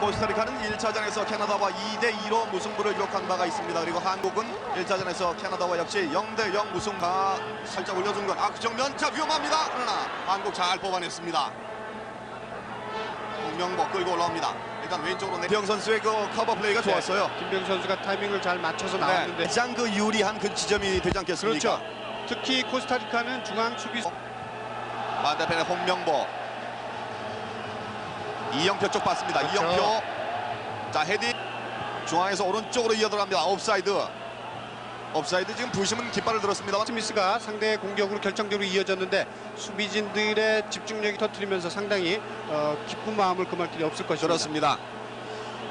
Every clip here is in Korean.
코스타리카는 1차전에서 캐나다와 2대 2로 무승부를 기록한 바가 있습니다. 그리고 한국은 1차전에서 캐나다와 역시 0대 0 무승가 살짝 올려준 건 악정면 자 위험합니다. 그러나 한국 잘 뽑아냈습니다. 홍명보 끌고 올라옵니다. 일단 왼쪽으로 내병 선수의 그 커버 플레이가 좋았어요. 김병 선수가 타이밍을 잘 맞춰서 네, 나왔는데 가장 그 유리한 그 지점이 되지 않겠습니까? 그렇죠. 특히 코스타리카는 중앙 수비 반대편에 홍명보 이영표 쪽 봤습니다. 그렇죠. 이영표 자 헤딩 중앙에서 오른쪽으로 이어들어갑니다. 옵사이드 옵사이드 지금 부심은 깃발을 들었습니다. 스미스가 상대의 공격으로 결정적으로 이어졌는데 수비진들의 집중력이 터트리면서 상당히 어, 기쁜 마음을 금할 길이 없을 것입니다. 그렇습니다.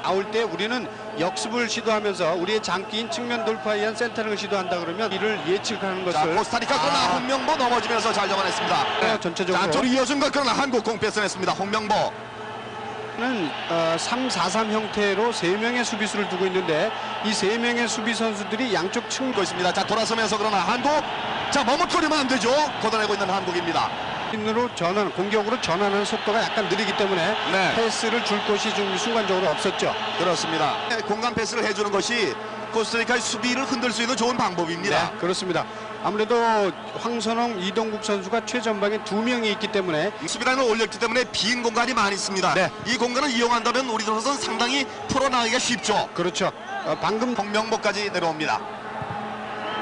나올 때 우리는 역습을 시도하면서 우리의 장기인 측면 돌파에 의한 센터링을 시도한다 그러면 이를 예측하는 자 것을 코스타리카 그러나 아, 홍명보 넘어지면서 잘 잡아냈습니다. 네, 전체적으로. 자 이어준 것 그러나 한국 공 뺏어냈습니다. 홍명보 는 어, 3-4-3 형태로 세명의 수비수를 두고 있는데 이 세명의 수비 선수들이 양쪽 측고 있습니다. 자 돌아서면서 그러나 한국 자 머뭇거리면 안 되죠. 걷어내고 있는 한국입니다. 으로 전환, 공격으로 전환하는 속도가 약간 느리기 때문에 네. 패스를 줄 곳이 좀 순간적으로 없었죠. 그렇습니다. 공간 패스를 해주는 것이 코스타리카의 수비를 흔들 수 있는 좋은 방법입니다. 네, 그렇습니다. 아무래도 황선홍, 이동국 선수가 최전방에 두 명이 있기 때문에 수비라인을 올렸기 때문에 빈 공간이 많이 있습니다. 네. 이 공간을 이용한다면 우리들로서는 상당히 풀어나가기가 쉽죠. 그렇죠. 어, 방금 홍명보까지 내려옵니다.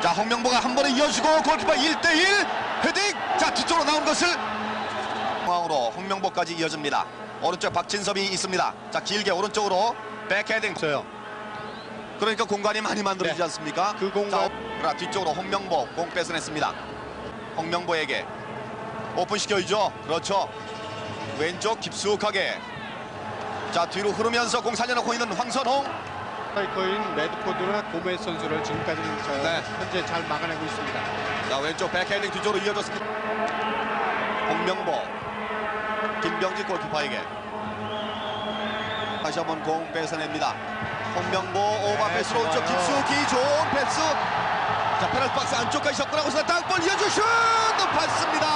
자, 홍명보가 한 번에 이어주고 골키퍼 1대1 헤딩! 자, 뒤쪽으로 나온 것을 중앙으로 홍명보까지 이어집니다. 오른쪽 박진섭이 있습니다. 자, 길게 오른쪽으로 백헤딩. 있어요. 그러니까 공간이 많이 만들어지지 네. 않습니까? 그 공간- 자, 뒤쪽으로 홍명보 공 뺏어냈습니다. 홍명보에게 오픈시켜주죠. 그렇죠. 왼쪽 깊숙하게 자 뒤로 흐르면서 공 살려놓고 있는 황선홍 스트라이커인 레드포드나 고메스 선수를 지금까지는 저 네. 현재 잘 막아내고 있습니다. 자 왼쪽 백헤딩 뒤쪽으로 이어졌습니다. 홍명보 김병지 골키퍼에게 다시 한번 공 뺏어냅니다. 홍명보 오버패스로 네, 오른쪽. 깊숙이 좋은 패스 자 페널티 박스 안쪽까지 접근하고서 땅볼 이어주 슛 높았습니다.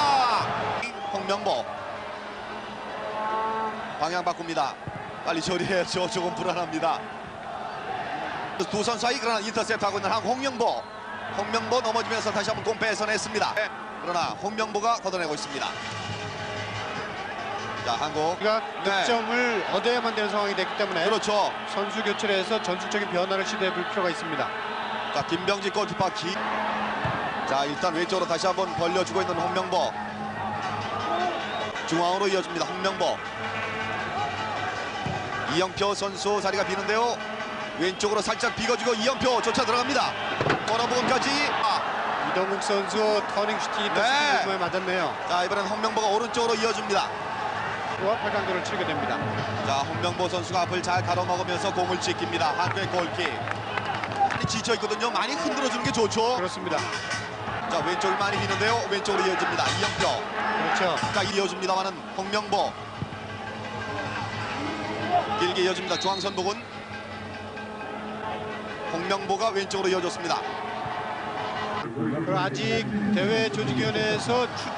홍명보 방향 바꿉니다. 빨리 처리해야죠. 조금 불안합니다. 두 선수 사이 그러나 인터셉트하고 있는 한 홍명보 홍명보 넘어지면서 다시 한번 공 뺏어냈습니다. 네, 그러나 홍명보가 걷어내고 있습니다. 자 한국 우리가 네. 득점을 얻어야만 되는 상황이 됐기 때문에 그렇죠. 선수 교체를 해서 전술적인 변화를 시도해 볼 필요가 있습니다. 자 김병지 골키퍼 기. 자 일단 왼쪽으로 다시 한번 벌려주고 있는 홍명보. 중앙으로 이어집니다. 홍명보. 이영표 선수 자리가 비는데요. 왼쪽으로 살짝 비거주고 이영표 쫓아 들어갑니다. 코너부분까지. 아, 이동국 선수 터닝 슈팅이 또 네. 맞았네요. 자 이번엔 홍명보가 오른쪽으로 이어줍니다. 와 8강도를 치게 됩니다. 자 홍명보 선수가 앞을 잘 가로막으면서 공을 지킵니다. 한국의 골킥. 많이 지쳐 있거든요. 많이 흔들어주는 게 좋죠. 그렇습니다. 자 왼쪽이 많이 비는데요. 왼쪽으로 이어집니다. 이영표. 그렇죠. 자 이어줍니다만은 홍명보 길게 이어집니다. 중앙선 부근 홍명보가 왼쪽으로 이어줬습니다. 그리고 아직 대회 조직위원회에서 추천